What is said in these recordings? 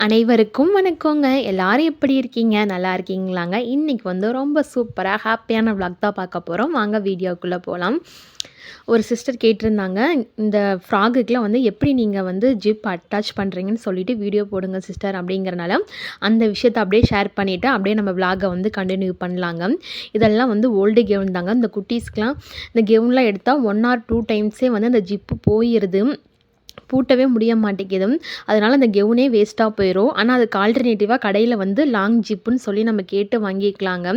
அனைவருக்கும் வணக்கங்க. எல்லாரும் எப்படி இருக்கீங்க? நல்லா இருக்கீங்களாங்க? இன்றைக்கி வந்து ரொம்ப சூப்பராக ஹாப்பியான விளாக் தான் பார்க்க போகிறோம் வாங்க வீடியோக்குள்ளே போகலாம் ஒரு சிஸ்டர் கேட்டிருந்தாங்க இந்த ஃப்ராகுக்கெலாம் வந்து எப்படி நீங்கள் வந்து ஜிப் அட்டாச் பண்ணுறீங்கன்னு சொல்லிவிட்டு வீடியோ போடுங்க சிஸ்டர் அப்படிங்கிறனால அந்த விஷயத்தை அப்படியே ஷேர் பண்ணிவிட்டு அப்படியே நம்ம vlog-அ வந்து கண்டினியூ பண்ணலாங்க. இதெல்லாம் வந்து ஓல்டு கெவுன் தாங்க. இந்த குட்டீஸ்க்கெலாம் இந்த கெவுன்லாம் எடுத்தால் ஒன் ஆர் டூ டைம்ஸே வந்து அந்த ஜிப்பு போயிடுது பூட்டவே முடிய மாட்டேங்குது அதனால் அந்த கெவுனே வேஸ்ட்டாக போயிடும் ஆனால் அதுக்கு ஆல்டர்னேட்டிவாக கடையில் வந்து லாங் ஜிப்புன்னு சொல்லி நம்ம கேட்டு வாங்கிக்கலாங்க.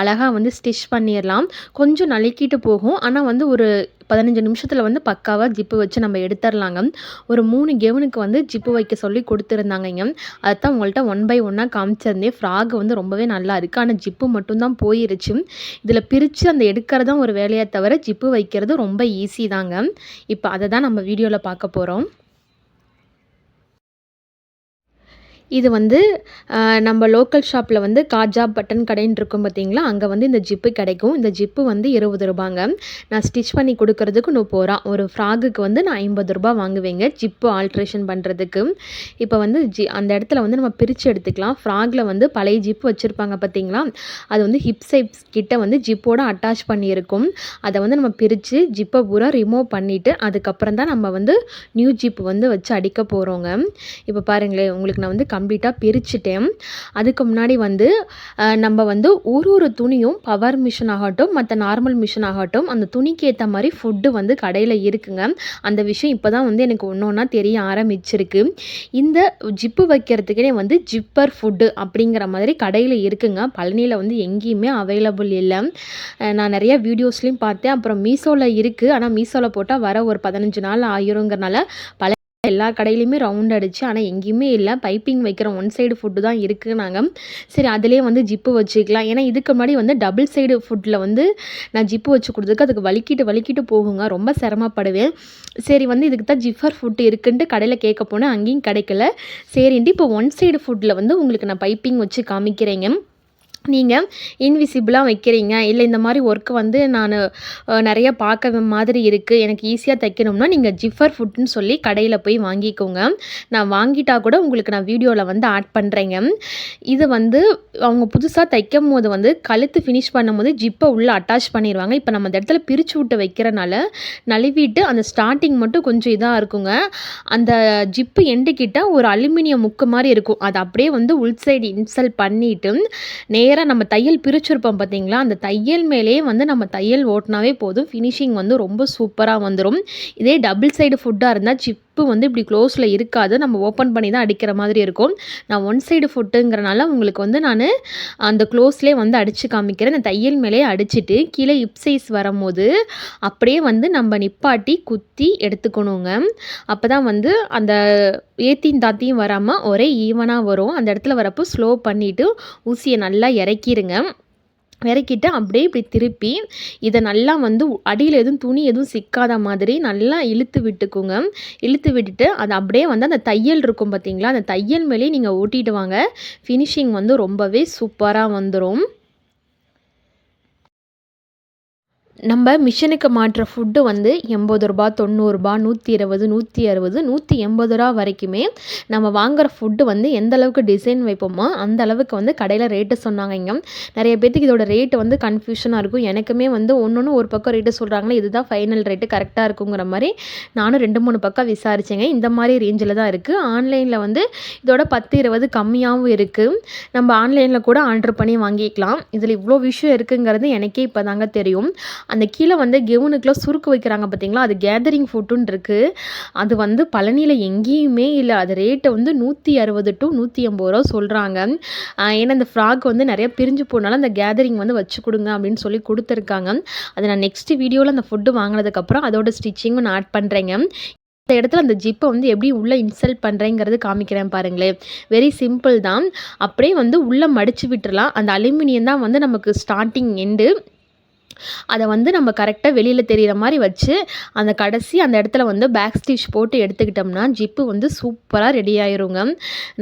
அழகாக வந்து ஸ்டிச் பண்ணிடலாம் கொஞ்சம் நலுக்கிட்டு போகும். ஆனால் வந்து ஒரு பதினஞ்சு நிமிஷத்தில் வந்து பக்காவாக ஜிப்பு வச்சு நம்ம எடுத்துடலாங்க ஒரு மூணு கெவுனுக்கு வந்து ஜிப்பு வைக்க சொல்லி கொடுத்துருந்தாங்கங்க. அதுதான் உங்கள்கிட்ட ஒன் பை ஒன்னாக காமிச்சிருந்தேன். ஃப்ராக் வந்து ரொம்பவே நல்லா இருக்குது ஆனால் ஜிப்பு மட்டும்தான் போயிருச்சு. இதில் பிரித்து அந்த எடுக்கிறதான் ஒரு வேலையை தவிர ஜிப்பு வைக்கிறது ரொம்ப ஈஸி தாங்க. இப்போ அதை தான் நம்ம வீடியோவில் பார்க்க போகிறோம் இது வந்து நம்ம லோக்கல் ஷாப்பில் வந்து காஜா பட்டன் கடைன்னு இருக்கும் பார்த்தீங்களா அங்கே வந்து இந்த ஜிப்பு கிடைக்கும். இந்த ஜிப்பு வந்து இருபது ரூபாங்க. நான் ஸ்டிச் பண்ணி கொடுக்கறதுக்கு முப்பது ரூபா ஒரு ஃப்ராகுக்கு வந்து நான் ஐம்பது ரூபா வாங்குவேங்க ஜிப்பு ஆல்ட்ரேஷன் பண்ணுறதுக்கு இப்போ வந்து ஜி அந்த இடத்துல வந்து நம்ம பிரித்து எடுத்துக்கலாம். ஃப்ராகில் வந்து பழைய ஜிப்பு வச்சுருப்பாங்க பார்த்தீங்களா அது வந்து ஹிப் சைப்ஸ் கிட்ட வந்து ஜிப்போடு அட்டாச் பண்ணியிருக்கும். அதை வந்து நம்ம பிரித்து ஜிப்பை பூரா ரிமூவ் பண்ணிவிட்டு அதுக்கப்புறம் தான் நம்ம வந்து நியூ ஜிப்பு வந்து வச்சு அடிக்க போகிறோங்க இப்போ பாருங்களேன் உங்களுக்கு நான் வந்து கம்ப்ளீட்டாக பிரிச்சுட்டேன். அதுக்கு முன்னாடி வந்து நம்ம வந்து ஒரு ஒரு துணியும் பவர் மிஷின் ஆகட்டும் மற்ற நார்மல் மிஷின் ஆகட்டும் அந்த துணிக்கு ஏற்ற மாதிரி ஃபுட்டு வந்து கடையில் இருக்குங்க. அந்த விஷயம் இப்போ தான் வந்து எனக்கு ஒன்று ஒன்றா தெரிய ஆரம்பிச்சிருக்கு. இந்த ஜிப்பு வைக்கிறதுக்கே வந்து ஜிப்பர் ஃபுட்டு அப்படிங்கிற மாதிரி கடையில் இருக்குங்க. பழனியில் வந்து எங்கேயுமே அவைலபிள் இல்லை. நான் நிறைய வீடியோஸ்லையும் பார்த்தேன். அப்புறம் மீஷோவில் இருக்குது ஆனால் மீஷோவில் போட்டால் வர ஒரு பதினஞ்சு நாள் ஆயிருங்கிறனால பல எல்லா கடையிலையுமே ரவுண்ட் அடிச்சு ஆனால் எங்கேயுமே இல்லை. பைப்பிங் வைக்கிற ஒன் சைடு ஃபுட்டு தான் இருக்குனாங்க சரி அதிலே வந்து ஜிப்பு வச்சுக்கலாம். ஏன்னா இதுக்கு முன்னாடி வந்து டபுள் சைடு ஃபுட்டில் வந்து நான் ஜிப்பு வச்சு கொடுத்துருக்கு அதுக்கு வலிக்கிட்டு வலிக்கிட்டு போகுங்க. ரொம்ப சிரமப்படுவேன். சரி வந்து இதுக்கு தான் ஜிஃபர் ஃபுட்டு இருக்குன்ட்டு கடையில் கேட்க போனேன். அங்கேயும் கிடைக்கல. சரின்ட்டு இப்போ ஒன் சைடு ஃபுட்டில் வந்து உங்களுக்கு நான் பைப்பிங் வச்சு காமிக்கிறேங்க. நீங்கள் இன்விசிபிளாக வைக்கிறீங்க. இல்லை இந்த மாதிரி ஒர்க் வந்து நான் நிறைய பார்க்க மாதிரி இருக்குது எனக்கு ஈஸியாக தைக்கணும்னா நீங்கள் ஜிஃபர் ஃபுட்னு சொல்லி கடையில் போய் வாங்கிக்கோங்க. நான் வாங்கிட்டா கூட உங்களுக்கு நான் வீடியோவில் வந்து ஆட் பண்ணுறேங்க இது வந்து அவங்க புதுசாக தைக்கும் போது வந்து கழுத்து ஃபினிஷ் பண்ணும்போது ஜிப்பை உள்ளே அட்டாச் பண்ணிடுவாங்க இப்போ நம்ம அந்த இடத்துல பிரித்து விட்டு வைக்கிறனால நழுவிட்டு அந்த ஸ்டார்டிங் மட்டும் கொஞ்சம் இதாக இருக்குங்க. அந்த ஜிப்பு எண்டுக்கிட்ட ஒரு அலுமினியம் முக்கு மாதிரி இருக்கும். அது அப்படியே வந்து உள் சைடு இன்சல் பண்ணிவிட்டு நேராக நம்ம தையல் பிரிச்சிருப்போம் பார்த்தீங்களா அந்த தையல் மேலேயே வந்து நம்ம தையல் ஓட்டினாவே போதும். ஃபினிஷிங் வந்து ரொம்ப சூப்பராக வந்துடும் இதே டபுள் சைடு ஃபுட்டாக இருந்தால் சிப் ஜிப்பு வந்து இப்படி க்ளோஸில் இருக்காது. நம்ம ஓப்பன் பண்ணி தான் அடிக்கிற மாதிரி இருக்கும். நான் ஒன் சைடு ஃபுட்டுங்கிறனால உங்களுக்கு வந்து நான் அந்த க்ளோஸ்லேயே வந்து அடித்து காமிக்கிறேன். இந்த தையல் மேலேயே அடிச்சுட்டு கீழே இப் சைஸ் வரும்போது அப்படியே வந்து நம்ம நிப்பாட்டி குத்தி எடுத்துக்கணுங்க. அப்போ தான் வந்து அந்த ஏத்தியும் தாத்தியும் வராமல் ஒரே ஈவனாக வரும். அந்த இடத்துல வரப்போ ஸ்லோ பண்ணிவிட்டு ஊசியை நல்லா இறக்கிடுங்க இறக்கிட்டு அப்படியே இப்படி திருப்பி இதை நல்லா வந்து அடியில் எதுவும் துணி எதுவும் சிக்காத மாதிரி நல்லா இழுத்து விட்டுக்குங்க. இழுத்து விட்டுட்டு அது அப்படியே வந்து அந்த தையல் இருக்கும் பார்த்தீங்களா அந்த தையல் மேலேயே நீங்கள் ஓட்டிட்டு வாங்க. ஃபினிஷிங் வந்து ரொம்பவே சூப்பராக வந்துடும் நம்ம மிஷினுக்கு மாட்டுற ஃபுட்டு வந்து எண்பது ரூபா தொண்ணூறுரூபா நூற்றி இருபது நூற்றி அறுபது நூற்றி எண்பது ரூபா வரைக்குமே நம்ம வாங்குகிற ஃபுட்டு வந்து எந்த அளவுக்கு டிசைன் வைப்போமோ அந்த அளவுக்கு வந்து கடையில் ரேட்டு சொன்னாங்க இங்கே. நிறைய பேத்துக்கு இதோட ரேட்டு வந்து கன்ஃபியூஷனாக இருக்கும். எனக்குமே வந்து ஒன்று ஒன்று ஒரு பக்கம் ரேட்டு சொல்கிறாங்களே இதுதான் ஃபைனல் ரேட்டு கரெக்டாக இருக்குங்கிற மாதிரி நானும் ரெண்டு மூணு பக்கம் விசாரிச்சேங்க. இந்த மாதிரி ரேஞ்சில் தான் இருக்குது ஆன்லைனில் வந்து இதோட பத்து இருபது கம்மியாகவும் இருக்குது நம்ம ஆன்லைனில் கூட ஆர்டர் பண்ணி வாங்கிக்கலாம். இதில் இவ்வளோ விஷயம் இருக்குங்கிறது எனக்கே இப்போ தாங்க தெரியும். அந்த கீழே வந்து கெவுனுக்குலாம் சுருக்கு வைக்கிறாங்க பார்த்தீங்களா? அது கேதரிங் ஃபுட்டுன்னு இருக்குது அது வந்து பழனியில் எங்கேயுமே இல்லை. அது ரேட்டை வந்து நூற்றி அறுபது டு நூற்றி ஐம்பது ரூபா சொல்கிறாங்க ஏன்னா இந்த ஃப்ராக் வந்து நிறைய பிரிஞ்சு போனாலும் அந்த கேதரிங் வந்து வச்சு கொடுங்க அப்படின்னு சொல்லி கொடுத்துருக்காங்க. அது நான் நெக்ஸ்ட் வீடியோவில் அந்த ஃபுட்டு வாங்கினதுக்கப்புறம் அதோட ஸ்டிச்சிங்கும் நான் ஆட் பண்ணுறேங்க இந்த இடத்துல அந்த ஜிப்பை வந்து எப்படி உள்ளே இன்சல்ட் பண்ணுறேங்கிறது காமிக்கிறேன் பாருங்களேன். வெரி சிம்பிள் தான். அப்படியே வந்து உள்ளே மடித்து விட்டுறலாம். அந்த அலுமினியம் தான் வந்து நமக்கு ஸ்டார்டிங் எண்டு அதை வந்து நம்ம கரெக்டாக வெளியில் தெரிகிற மாதிரி வச்சு அந்த கடைசி அந்த இடத்துல வந்து பேக் ஸ்டிச் போட்டு எடுத்துக்கிட்டோம்னா ஜிப்பு வந்து சூப்பராக ரெடி ஆயிருங்க.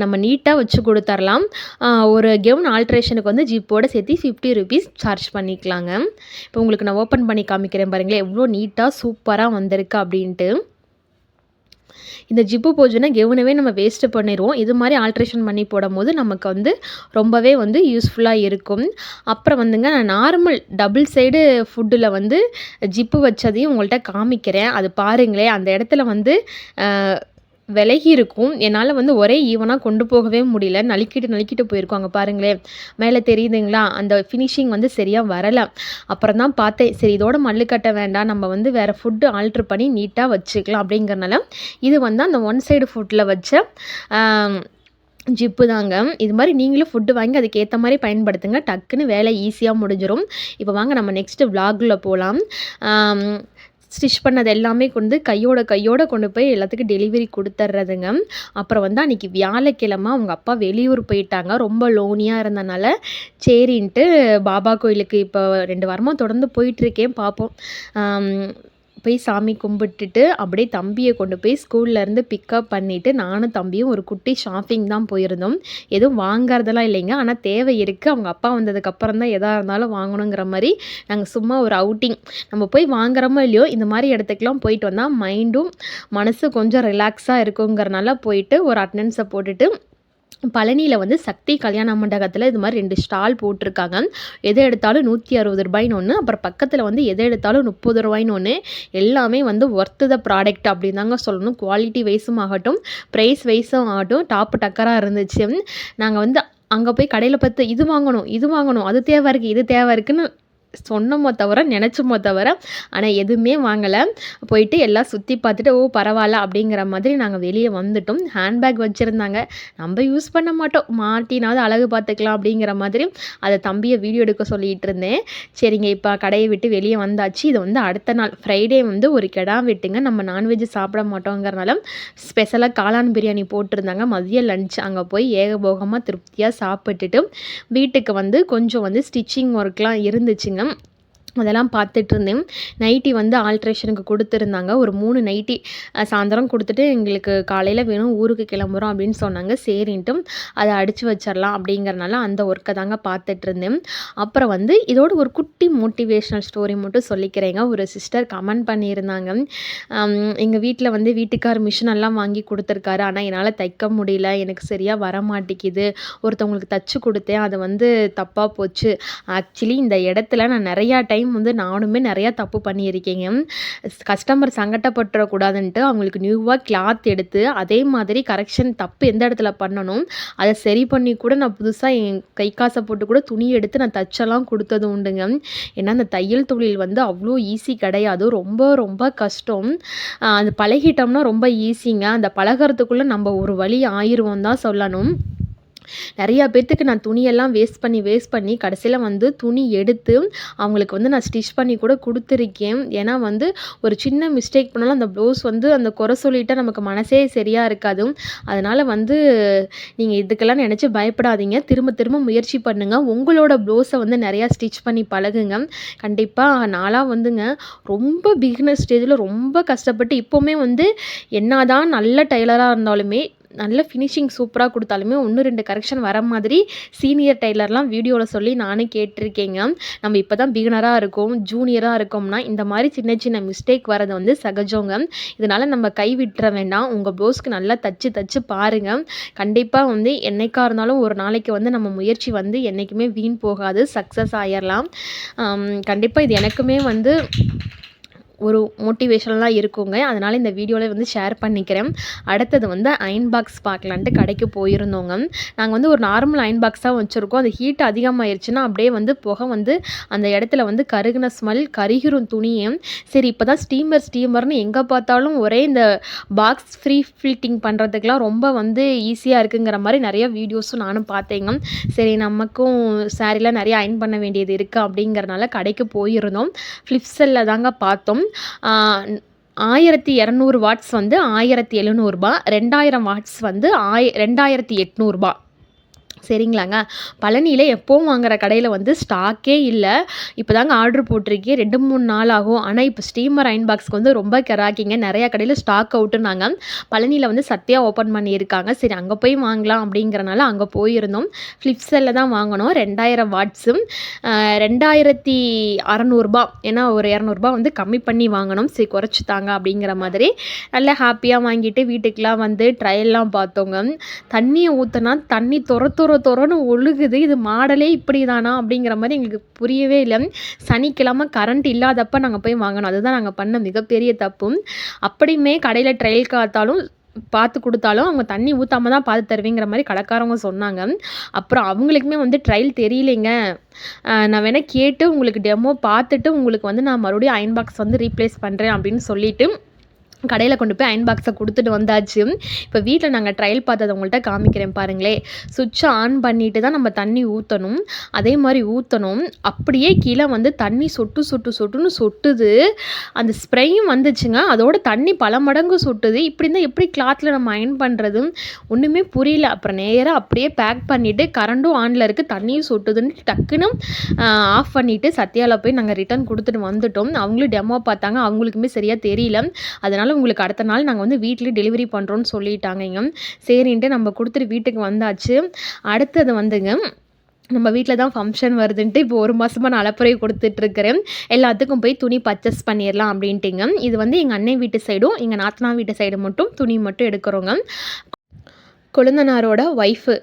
நம்ம நீட்டாக வச்சு கொடுத்துர்லாம். ஒரு கெவுன் ஆல்ட்ரேஷனுக்கு வந்து ஜிப்போடு சேர்த்து ஃபிஃப்டி ருபீஸ் சார்ஜ் பண்ணிக்கலாங்க. இப்போ உங்களுக்கு நான் ஓப்பன் பண்ணி காமிக்கிறேன் பாருங்களேன் எவ்வளோ நீட்டாக சூப்பராக வந்திருக்கு அப்படின்ட்டு. இந்த ஜிப்பு போச்சுன்னா கெவுனவே நம்ம வேஸ்ட்டு பண்ணிடுவோம் இது மாதிரி ஆல்ட்ரேஷன் பண்ணி போடும்போது நமக்கு வந்து ரொம்பவே வந்து யூஸ்ஃபுல்லாக இருக்கும். அப்புறம் வந்துங்க நான் நார்மல் டபுள் சைடு ஃபுட்டில் வந்து ஜிப்பு வச்சதையும் உங்கள்கிட்ட காமிக்கிறேன். அது பாருங்களேன் அந்த இடத்துல வந்து விலகி இருக்கும் என்னால் வந்து ஒரே ஈவனாக கொண்டு போகவே முடியல. நலுக்கிட்டு நலுக்கிட்டு போயிருக்கோம் அங்கே பாருங்களேன். மேலே தெரியுதுங்களா? அந்த ஃபினிஷிங் வந்து சரியாக வரலை. அப்புறம் தான் பார்த்தேன். சரி இதோட மல்லு கட்ட வேண்டாம். நம்ம வந்து வேறு ஃபுட்டு ஆல்ட்ரு பண்ணி நீட்டாக வச்சுக்கலாம் அப்படிங்கிறனால இது வந்து அந்த ஒன் சைடு ஃபுட்டில் வச்ச ஜிப்பு தாங்க. இது மாதிரி நீங்களும் ஃபுட்டு வாங்கி அதுக்கேற்ற மாதிரி பயன்படுத்துங்க. டக்குன்னு வேலை ஈஸியாக முடிஞ்சிடும் இப்போ வாங்க நம்ம நெக்ஸ்ட்டு விலாகில் போகலாம் ஸ்டிச் பண்ணது எல்லாமே கொண்டு கையோட கையோட கொண்டு போய் எல்லாத்துக்கும் டெலிவரி கொடுத்துட்றதுங்க அப்புறம் வந்து அன்றைக்கி வியாழக்கிழமை அவங்க அப்பா வெளியூர் போயிட்டாங்க. ரொம்ப லோனியாக இருந்தனால சரின்ட்டு பாபா கோயிலுக்கு இப்போ ரெண்டு வாரமாக தொடர்ந்து போயிட்டுருக்கேன் பார்ப்போம் போய் சாமி கும்பிட்டுட்டு அப்படியே தம்பியை கொண்டு போய் ஸ்கூல்லேருந்து பிக்கப் பண்ணிவிட்டு நானும் தம்பியும் ஒரு குட்டி ஷாப்பிங் தான் போயிருந்தோம். எதுவும் வாங்குறதெல்லாம் இல்லைங்க. ஆனால் தேவை இருக்குது அவங்க அப்பா வந்ததுக்கப்புறம் தான் எதாக இருந்தாலும் வாங்கணுங்கிற மாதிரி நாங்கள் சும்மா ஒரு அவுட்டிங் நம்ம போய் வாங்குறோமோ இல்லையோ இந்த மாதிரி இடத்துக்குலாம் போயிட்டு வந்தால் மைண்டும் மனசு கொஞ்சம் ரிலாக்ஸாக இருக்குங்கிறனால போயிட்டு ஒரு அட்டண்டன்ஸை போட்டுட்டு பழனியில் வந்து சக்தி கல்யாண மண்டபத்தில் இது மாதிரி ரெண்டு ஸ்டால் போட்டிருக்காங்க. எதை எடுத்தாலும் நூற்றி அறுபது ரூபாய்னு ஒன்று அப்புறம் பக்கத்தில் வந்து எதை எடுத்தாலும் முப்பது ரூபாய்னு ஒன்று எல்லாமே வந்து ஒர்த்து த ப்ராடக்ட் அப்படின்னு தாங்க சொல்லணும். குவாலிட்டி வைஸும் ஆகட்டும் ப்ரைஸ் வைஸும் ஆகட்டும் டாப் டக்கராக இருந்துச்சு. நாங்கள் வந்து அங்கே போய் கடையில் பார்த்து இது வாங்கணும் இது வாங்கணும் அது தேவை இருக்குது இது தேவை இருக்குதுன்னு சொன்னோமோ தவிர நினச்சோமோ தவிர ஆனால் எதுவுமே வாங்கலை. போயிட்டு எல்லாம் சுற்றி பார்த்துட்டு ஓ பரவாயில்ல அப்படிங்கிற மாதிரி நாங்கள் வெளியே வந்துட்டோம். ஹேண்ட்பேக் வச்சுருந்தாங்க. நம்ம யூஸ் பண்ண மாட்டோம். மாட்டினாவது அழகு பார்த்துக்கலாம் அப்படிங்கிற மாதிரி அதை தம்பியை வீடியோ எடுக்க சொல்லிகிட்டு இருந்தேன். சரிங்க இப்போ கடையை விட்டு வெளியே வந்தாச்சு. இது வந்து அடுத்த நாள் ஃப்ரைடே வந்து ஒரு கிடா வெட்டுங்க. நம்ம நான்வெஜ் சாப்பிட மாட்டோங்கிறனால ஸ்பெஷலாக காளான் பிரியாணி போட்டிருந்தாங்க. மதிய லஞ்ச் அங்கே போய் ஏகபோகமாக திருப்தியாக சாப்பிட்டுட்டு வீட்டுக்கு வந்து கொஞ்சம் வந்து ஸ்டிச்சிங் ஒர்க்லாம் இருந்துச்சுங்க. them அதெல்லாம் பார்த்துட்டு இருந்தேன் நைட்டி வந்து ஆல்ட்ரேஷனுக்கு கொடுத்துருந்தாங்க. ஒரு மூணு நைட்டி சாயந்தரம் கொடுத்துட்டு எங்களுக்கு காலையில் வேணும் ஊருக்கு கிளம்புறோம் அப்படின்னு சொன்னாங்க. சரின்ட்டு அதை அடித்து வச்சிடலாம் அப்படிங்கிறனால அந்த ஒர்க்கை தாங்க பார்த்துட்டு இருந்தேன் அப்புறம் வந்து இதோட ஒரு குட்டி மோட்டிவேஷ்னல் ஸ்டோரி மட்டும் சொல்லிக்கிறேங்க. ஒரு சிஸ்டர் கமெண்ட் பண்ணியிருந்தாங்க. எங்கள் வீட்டில் வந்து வீட்டுக்கார் மிஷின் எல்லாம் வாங்கி கொடுத்துருக்காரு. ஆனால் என்னால் தைக்க முடியல. எனக்கு சரியாக வர மாட்டேங்குது ஒருத்தவங்களுக்கு தச்சு கொடுத்தேன். அது வந்து தப்பாக போச்சு. ஆக்சுவலி இந்த இடத்துல நான் நிறையா டைம் டைம் வந்து நானுமே நிறையா தப்பு பண்ணியிருக்கேங்க. கஸ்டமர் சங்கட்டப்பட்டுறக்கூடாதுன்ட்டு அவங்களுக்கு நியூவாக கிளாத் எடுத்து அதே மாதிரி கரெக்ஷன் தப்பு எந்த இடத்துல பண்ணணும் அதை சரி பண்ணி கூட நான் புதுசாக என் கை காசை போட்டு கூட துணி எடுத்து நான் தச்செல்லாம் கொடுத்தது உண்டுங்க. ஏன்னா அந்த தையல் தொழில் வந்து அவ்வளோ ஈஸி கிடையாது. ரொம்ப ரொம்ப கஷ்டம். அது பழகிட்டோம்னா ரொம்ப ஈஸிங்க அந்த பழகிறதுக்குள்ளே நம்ம ஒரு வழி ஆயிடுவோம் தான் சொல்லணும். நிறையா பேர்த்துக்கு நான் துணியெல்லாம் வேஸ்ட் பண்ணி வேஸ்ட் பண்ணி கடைசியில் வந்து துணி எடுத்து அவங்களுக்கு வந்து நான் ஸ்டிச் பண்ணி கூட கொடுத்துருக்கேன். ஏன்னா வந்து ஒரு சின்ன மிஸ்டேக் பண்ணாலும் அந்த ப்ளவுஸ் வந்து அந்த குறை சொல்லிட்டால் நமக்கு மனசே சரியாக இருக்காது. அதனால் வந்து நீங்கள் இதுக்கெல்லாம் நினச்சி பயப்படாதீங்க. திரும்ப திரும்ப முயற்சி பண்ணுங்கள் உங்களோட ப்ளவுஸை வந்து நிறையா ஸ்டிச் பண்ணி பழகுங்க. கண்டிப்பாக நாளாக வந்துங்க ரொம்ப பிகினர் ஸ்டேஜில் ரொம்ப கஷ்டப்பட்டு இப்போவுமே வந்து என்ன தான் நல்ல டைலராக இருந்தாலுமே நல்ல ஃபினிஷிங் சூப்பராக கொடுத்தாலுமே ஒன்று ரெண்டு கரெக்ஷன் வர மாதிரி சீனியர் டெய்லர்லாம் வீடியோவில் சொல்லி நானே கேட்டிருக்கேங்க. நம்ம இப்போ தான் பிகினராக இருக்கோம் ஜூனியராக இருக்கோம்னா இந்த மாதிரி சின்ன சின்ன மிஸ்டேக் வரது வந்து சகஜங்க. இதனால் நம்ம கை விட்டுற வேண்டாம். உங்கள் ப்ளவுஸ்க்கு நல்லா தச்சு தச்சு பாருங்கள் கண்டிப்பாக வந்து என்னைக்காக இருந்தாலும் ஒரு நாளைக்கு வந்து நம்ம முயற்சி வந்து என்றைக்குமே வீண் போகாது. சக்ஸஸ் ஆயிடலாம் கண்டிப்பாக இது எனக்குமே வந்து ஒரு மோட்டிவேஷனலாக இருக்குங்க. அதனால் இந்த வீடியோவில் வந்து ஷேர் பண்ணிக்கிறேன். அடுத்தது வந்து அயன் பாக்ஸ் பார்க்கலான்ட்டு கடைக்கு போயிருந்தோங்க. நாங்கள் வந்து ஒரு நார்மல் அயன் பாக்ஸ் தான் வச்சுருக்கோம். அது ஹீட் அதிகமாகிருச்சுன்னா அப்படியே வந்து புகை வந்து அந்த இடத்துல வந்து கருகின ஸ்மெல் கருகிரும் துணியும் சரி இப்போ தான் ஸ்டீமர் ஸ்டீமர்னு எங்கே பார்த்தாலும் ஒரே இந்த பாக்ஸ் ஃப்ரீ ஃபில்ட்டிங் பண்ணுறதுக்கெலாம் ரொம்ப வந்து ஈஸியாக இருக்குங்கிற மாதிரி நிறைய வீடியோஸும் நானும் பார்த்தேங்க. சரி நமக்கும் சாரீலாம் நிறைய அயன் பண்ண வேண்டியது இருக்குது அப்படிங்கிறனால கடைக்கு போயிருந்தோம். ஃப்ளிப்ஸெல்லில் தாங்க பார்த்தோம். ஆயிரத்தி இரநூறு வாட்ஸ் வந்து ஆயிரத்தி எழுநூறுபா ரெண்டாயிரம் வாட்ஸ் வந்து ஆய ரெண்டாயிரத்தி எட்நூறுபா. சரிங்களாங்க. பழனியில் எப்போவும் வாங்குற கடையில் வந்து ஸ்டாக்கே இல்லை. இப்போ தாங்க ஆர்டர் போட்டிருக்கேன். ரெண்டு மூணு நாள் ஆகும். ஆனால் இப்போ ஸ்டீமர் அயன் பாக்ஸ்க்கு வந்து ரொம்ப கெராக்கிங்க. நிறையா கடையில் ஸ்டாக் அவுட்டுனாங்க. பழனியில் வந்து சத்யா ஓப்பன் பண்ணியிருக்காங்க. சரி அங்கே போய் வாங்கலாம் அப்படிங்கிறனால அங்கே போயிருந்தோம். ஃப்ளிப்ஸில் தான் வாங்கினோம். ரெண்டாயிரம் வாட்ஸும் ரெண்டாயிரத்தி அறநூறுபா. ஏன்னா ஒரு இரநூறுபா வந்து கம்மி பண்ணி வாங்கினோம். சரி குறைச்சி தாங்க அப்படிங்கிற மாதிரி. நல்லா ஹாப்பியாக வாங்கிட்டு வீட்டுக்கெலாம் வந்து ட்ரையல்லாம் பார்த்தோங்க. தண்ணியை ஊற்றினா தண்ணி துரத்து துர துரன்னு ஒழுகுது. இது மாடலே இப்படி தானா அப்படிங்கிற மாதிரி எங்களுக்கு புரியவே இல்லை. சனிக்கிழமை கரண்ட் இல்லாதப்போ நாங்கள் போய் வாங்கினோம் அதுதான் நாங்கள் பண்ண மிகப்பெரிய தப்பும் அப்படியுமே கடையில் ட்ரையல் காத்தாலும் பார்த்து கொடுத்தாலும் அவங்க தண்ணி ஊற்றாம தான் பார்த்து தருவீங்கிற மாதிரி கடைக்காரவங்க சொன்னாங்க. அப்புறம் அவங்களுக்குமே வந்து ட்ரையல் தெரியலைங்க. நான் வேணால் கேட்டு உங்களுக்கு டெமோ பார்த்துட்டு உங்களுக்கு வந்து நான் மறுபடியும் அயன் பாக்ஸ் வந்து ரீப்ளேஸ் பண்ணுறேன் அப்படின்னு சொல்லிவிட்டு கடையில் கொண்டு போய் அயன் பாக்ஸை கொடுத்துட்டு வந்தாச்சு. இப்போ வீட்டில் நாங்கள் ட்ரையல் பார்த்ததை உங்கள்கிட்ட காமிக்கிறேன் பாருங்களேன் சுவிட்சை ஆன் பண்ணிட்டு தான் நம்ம தண்ணி ஊற்றணும் அதே மாதிரி ஊற்றணும் அப்படியே கீழே வந்து தண்ணி சொட்டு சொட்டு சொட்டுன்னு சொட்டுது. அந்த ஸ்ப்ரேயும் வந்துச்சுங்க. அதோட தண்ணி பல மடங்கு சொட்டுது. இப்படி இருந்தால் எப்படி கிளாத்தில் நம்ம அயன் பண்ணுறது ஒன்றுமே புரியல. அப்புறம் நேராக அப்படியே பேக் பண்ணிவிட்டு கரண்டும் ஆனில் இருக்குது தண்ணியும் சொட்டுதுன்னு டக்குன்னு ஆஃப் பண்ணிவிட்டு சத்யாவில் போய் நாங்கள் ரிட்டர்ன் கொடுத்துட்டு வந்துட்டோம். அவங்களும் டெமோ பார்த்தாங்க. அவங்களுக்குமே சரியாக தெரியல. அதனால் அதனால் உங்களுக்கு அடுத்த நாள் நாங்கள் வந்து வீட்டிலே டெலிவரி பண்ணுறோன்னு சொல்லிட்டாங்கங்க. சரின்ட்டு நம்ம கொடுத்துட்டு வீட்டுக்கு வந்தாச்சு. அடுத்தது வந்துங்க நம்ம வீட்டில் தான் ஃபங்க்ஷன் வருதுன்ட்டு இப்போ ஒரு மாதமாக நான் அலப்புறையை கொடுத்துட்ருக்கிறேன். எல்லாத்துக்கும் போய் துணி பர்ச்சேஸ் பண்ணிடலாம் அப்படின்ட்டுங்க. இது வந்து எங்கள் அண்ணன் வீட்டு சைடும் எங்கள் நாத்தனா வீட்டு சைடு மட்டும் துணி மட்டும் எடுக்கிறோங்க. கொழுந்தனாரோட ஒய்ஃபு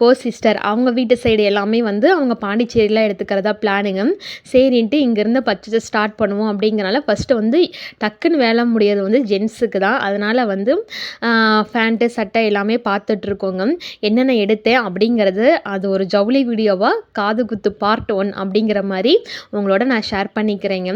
கோ சிஸ்டர் அவங்க வீட்டு சைடு எல்லாமே வந்து அவங்க பாண்டிச்சேரியில் எடுத்துக்கிறதா பிளானுங்க சரின்ட்டு இங்கேருந்து பர்ச்சேஸ் ஸ்டார்ட் பண்ணுவோம் அப்படிங்கிறனால ஃபஸ்ட்டு வந்து டக்குன்னு வேலை முடியாது வந்து ஜென்ஸுக்கு தான். அதனால் வந்து ஃபேண்ட்டு சட்டை எல்லாமே பார்த்துட்ருக்கோங்க என்னென்ன எடுத்தேன் அப்படிங்கிறது அது ஒரு ஜவுளி வீடியோவாக காது குத்து பார்ட் ஒன் அப்படிங்கிற மாதிரி உங்களோட நான் ஷேர் பண்ணிக்கிறேங்க.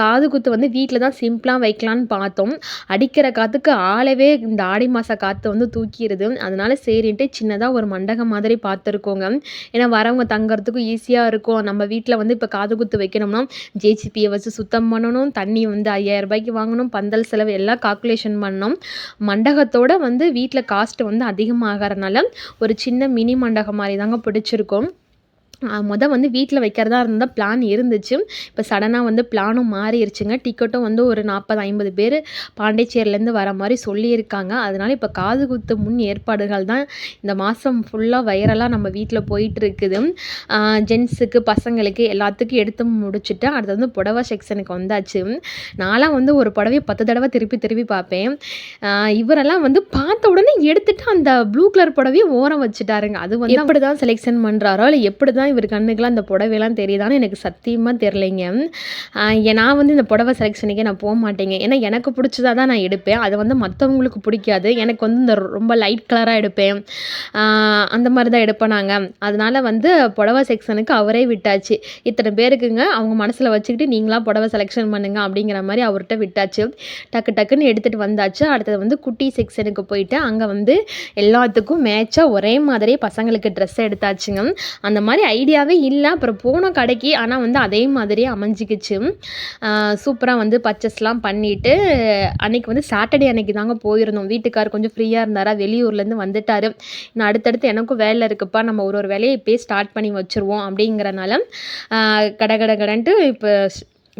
காது குத்து வந்து வீட்டில் தான் சிம்பிளாக வைக்கலான்னு பார்த்தோம். அடிக்கிற காற்றுக்கு ஆளவே இந்த ஆடி மாத காற்று வந்து தூக்கிடுது அதனால் சரின்ட்டு சின்னதாக ஒரு மண்டகம் மாதிரி பார்த்துருக்கோங்க. ஏன்னா வரவங்க தங்குறதுக்கும் ஈஸியாக இருக்கும். நம்ம வீட்டில் வந்து இப்போ காது குத்து வைக்கணும்னா ஜேசிபியை வச்சு சுத்தம் பண்ணணும். தண்ணி வந்து ஐயாயிரம் ரூபாய்க்கு வாங்கணும். பந்தல் செலவு எல்லாம் கால்குலேஷன் பண்ணணும். மண்டகத்தோட வந்து வீட்டில் காஸ்ட் வந்து அதிகமாகறனால ஒரு சின்ன மினி மண்டகம் மாதிரி தாங்க பிடிச்சிருக்கோம். மொதல் வந்து வீட்டில் வைக்கிறதா இருந்தால் பிளான் இருந்துச்சு. இப்போ சடனாக வந்து பிளானும் மாறிடுச்சுங்க டிக்கெட்டும் வந்து ஒரு நாற்பது ஐம்பது பேர் பாண்டிச்சேரிலேருந்து வர மாதிரி சொல்லியிருக்காங்க. அதனால் இப்போ காது குத்து முன் ஏற்பாடுகள் தான் இந்த மாதம் ஃபுல்லாக வைரலாக நம்ம வீட்டில் போயிட்டுருக்குது. ஜென்ஸுக்கு பசங்களுக்கு எல்லாத்துக்கும் எடுத்து முடிச்சுட்டு அடுத்து வந்து புடவை செக்ஷனுக்கு வந்தாச்சு. நான்லாம் வந்து ஒரு புடவையை பத்து தடவை திருப்பி திருப்பி பார்ப்பேன். இவரெல்லாம் வந்து பார்த்த உடனே எடுத்துகிட்டு அந்த ப்ளூ கலர் புடவையை ஓரம் வச்சுட்டாருங்க. அது வந்து எப்படி தான் செலெக்ஷன் பண்ணுறாரோ இல்லை எப்படி தான் இவர் கண்ணுக்கெலாம் இந்த புடவைலாம் தெரியுதான்னு எனக்கு சத்தியமாக தெரிலைங்க நான் வந்து இந்த புடவை செலெக்ஷனுக்கே நான் போக மாட்டேங்க. ஏன்னா எனக்கு பிடிச்சதா தான் நான் எடுப்பேன். அது வந்து மற்றவங்களுக்கு பிடிக்காது. எனக்கு வந்து இந்த ரொம்ப லைட் கலராக எடுப்பேன். அந்த மாதிரி தான் எடுப்பேன் நாங்கள் அதனால் வந்து புடவை செக்ஷனுக்கு அவரே விட்டாச்சு. இத்தனை பேருக்குங்க அவங்க மனசில் வச்சுக்கிட்டு நீங்களாம் புடவை செலெக்ஷன் பண்ணுங்க அப்படிங்கிற மாதிரி அவர்கிட்ட விட்டாச்சு. டக்கு டக்குன்னு எடுத்துகிட்டு வந்தாச்சு. அடுத்தது வந்து குட்டி செக்ஷனுக்கு போயிட்டு அங்கே வந்து எல்லாத்துக்கும் மேட்சாக ஒரே மாதிரி பசங்களுக்கு ட்ரெஸ் எடுத்தாச்சுங்க. அந்த மாதிரி ஐடியாவே இல்லை. அப்புறம் போன கடைக்கு ஆனால் வந்து அதே மாதிரியே அமைஞ்சிக்கிச்சு. சூப்பராக வந்து பர்ச்சேஸ்லாம் பண்ணிவிட்டு அன்றைக்கி வந்து சாட்டர்டே அன்றைக்கி தாங்க போயிருந்தோம். வீட்டுக்கார் கொஞ்சம் ஃப்ரீயாக இருந்தாரா? வெளியூர்லேருந்து வந்துட்டார். நான் அடுத்தடுத்து எனக்கும் வேலை இருக்குப்பா. நம்ம ஒரு ஒரு வேலையை இப்போயே ஸ்டார்ட் பண்ணி வச்சுருவோம் அப்படிங்கிறனால கட கட கடன்ட்டு இப்போ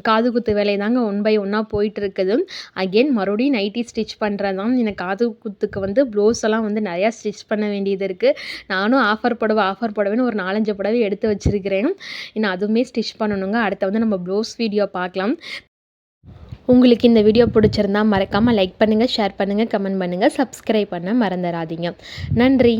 காது குத்து வேலை தாங்க ஒன் பை ஒன்னாக போயிட்டு இருக்குது அகெயின் மறுபடியும் நைட்டி ஸ்டிச் பண்ணுறது தான் எனக்கு காது குத்துக்கு வந்து ப்ளவுஸ் எல்லாம் வந்து நிறையா ஸ்டிச் பண்ண வேண்டியது இருக்குது நானும் ஆஃபர் புடவை ஆஃபர் புடவைன்னு ஒரு நாலஞ்சு புடவை எடுத்து வச்சுருக்கிறேன். இன்னும் அதுவுமே ஸ்டிச் பண்ணணுங்க. அடுத்த வந்து நம்ம ப்ளவுஸ் வீடியோ பார்க்கலாம். உங்களுக்கு இந்த வீடியோ பிடிச்சிருந்தா மறக்காமல் லைக் பண்ணுங்கள் ஷேர் பண்ணுங்கள் கமெண்ட் பண்ணுங்கள் சப்ஸ்கிரைப் பண்ண மறந்துடாதீங்க. நன்றி.